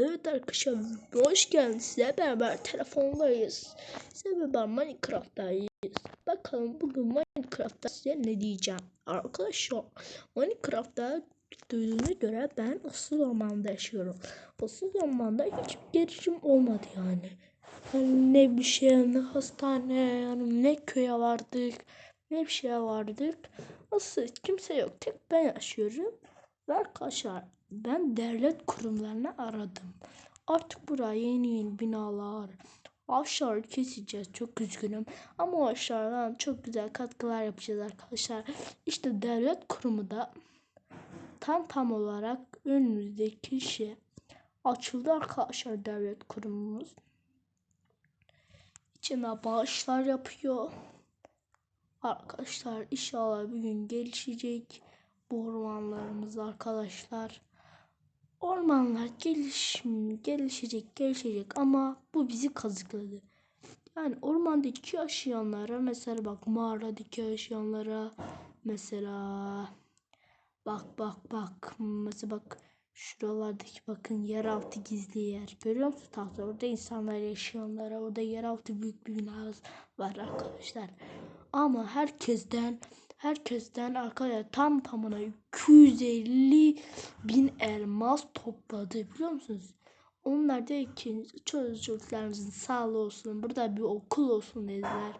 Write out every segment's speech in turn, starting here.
Evet arkadaşlar hoş geldiniz. Size beraber telefondayız. Size beraber Minecraft'tayız. Bakalım bugün Minecraft'ta size ne diyeceğim. Arkadaşlar Minecraft'ta duyduğuna göre ben asıl ormanda yaşıyorum. Asıl ormanda hiçbir gelişim olmadı yani. yani ne bir şey ne hastane yani ne köye vardık ne bir şeye vardık. Asıl kimse yok. Tek ben yaşıyorum. Ve arkadaşlar ben devlet kurumlarını aradım. Artık buraya yeni yeni binalar, ağaçlar keseceğiz. Çok üzgünüm. Ama ağaçlardan çok güzel katkılar yapacağız arkadaşlar. İşte devlet kurumu da tam tam olarak önümüzdeki şey açıldı arkadaşlar devlet kurumumuz. İçine bağışlar yapıyor. Arkadaşlar inşallah bir gün gelişecek bu ormanlarımız arkadaşlar. Ormanlar gelişim, gelişecek, gelişecek ama bu bizi kazıkladı. Yani ormandaki yaşayanlara mesela bak mağaradaki yaşayanlara mesela bak bak bak mesela bak şuralardaki bakın yeraltı gizli yer. Görüyor musunuz tahta orada insanlar yaşayanlara orada yeraltı büyük bir bina var arkadaşlar. Ama herkesten herkesten arkadaşlar tam tamına 250 bin elmas topladı biliyor musunuz? Onlar da ki çocuklarımızın sağlığı olsun burada bir okul olsun dediler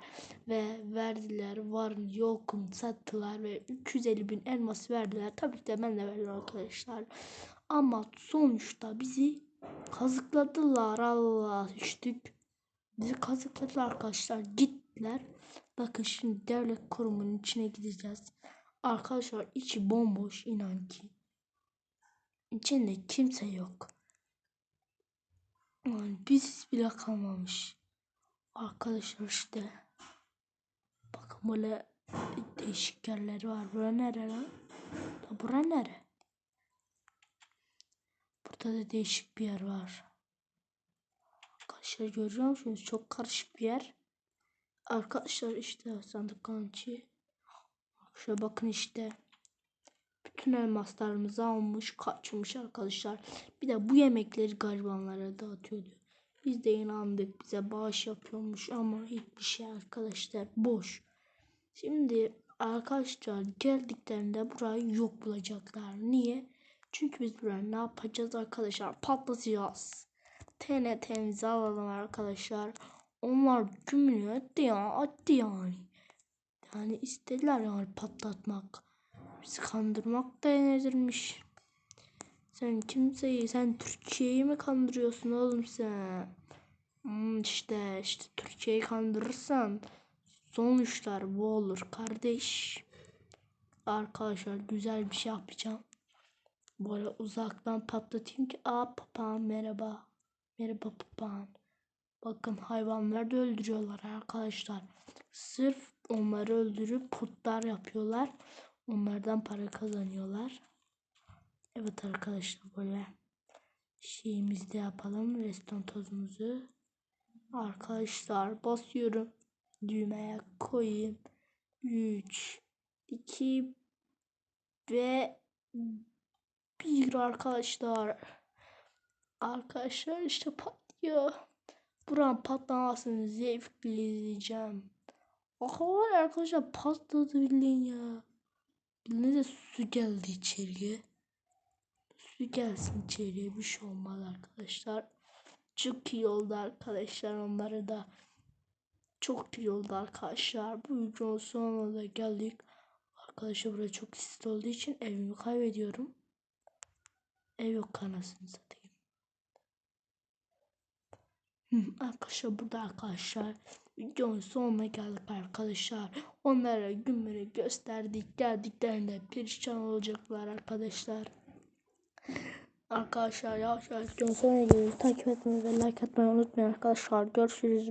ve verdiler varın yokum sattılar ve 250 bin elmas verdiler. Tabii ki de ben de verdim arkadaşlar. Ama sonuçta bizi kazıkladılar Allah düştük bizi kazıkladılar arkadaşlar gittiler Bakın şimdi devlet kurumunun içine gideceğiz. Arkadaşlar içi bomboş inan ki. İçinde kimse yok. Yani biz bile kalmamış. Arkadaşlar işte. Bakın böyle değişik yerleri var. Bura nere lan? Bura nere? Burada da değişik bir yer var. Arkadaşlar görüyor musunuz? Çok karışık bir yer. Arkadaşlar işte sandık kançı. Şöyle bakın işte. Bütün elmaslarımızı almış kaçmış arkadaşlar. Bir de bu yemekleri garibanlara dağıtıyordu. Biz de inandık bize bağış yapıyormuş ama hiçbir şey arkadaşlar boş. Şimdi arkadaşlar geldiklerinde burayı yok bulacaklar. Niye? Çünkü biz burayı ne yapacağız arkadaşlar? Patlatacağız. TNT'mizi alalım arkadaşlar. Onlar cümle etti ya attı yani. Yani istediler yani patlatmak. Bizi kandırmak da nedirmiş. Sen kimseyi sen Türkiye'yi mi kandırıyorsun oğlum sen? Hmm, işte işte Türkiye'yi kandırırsan sonuçlar bu olur kardeş. Arkadaşlar güzel bir şey yapacağım. Böyle uzaktan patlatayım ki aa papağan merhaba. Merhaba papağan. Bakın hayvanları da öldürüyorlar arkadaşlar. Sırf onları öldürüp putlar yapıyorlar. Onlardan para kazanıyorlar. Evet arkadaşlar böyle şeyimizi de yapalım. Reston tozumuzu. Arkadaşlar basıyorum. Düğmeye koyayım. 3 2 ve 1 arkadaşlar. Arkadaşlar işte patlıyor. Buram patlamasını zevkle izleyeceğim. Aha arkadaşlar patladı bildiğin ya. Ne de su geldi içeriye. Su gelsin içeriye bir şey olmaz arkadaşlar. Çok iyi oldu arkadaşlar onları da. Çok iyi oldu arkadaşlar. Bu videonun sonuna da geldik. Arkadaşlar buraya çok isit olduğu için evimi kaybediyorum. Ev yok kanasını satayım. Arkadaşlar burada arkadaşlar videonun sonuna geldik arkadaşlar. Onlara günleri gösterdik. Geldiklerinde perişan olacaklar arkadaşlar. Arkadaşlar yavaş yavaş videonun sonuna geliyoruz. Takip etmeyi ve like atmayı unutmayın arkadaşlar. Görüşürüz.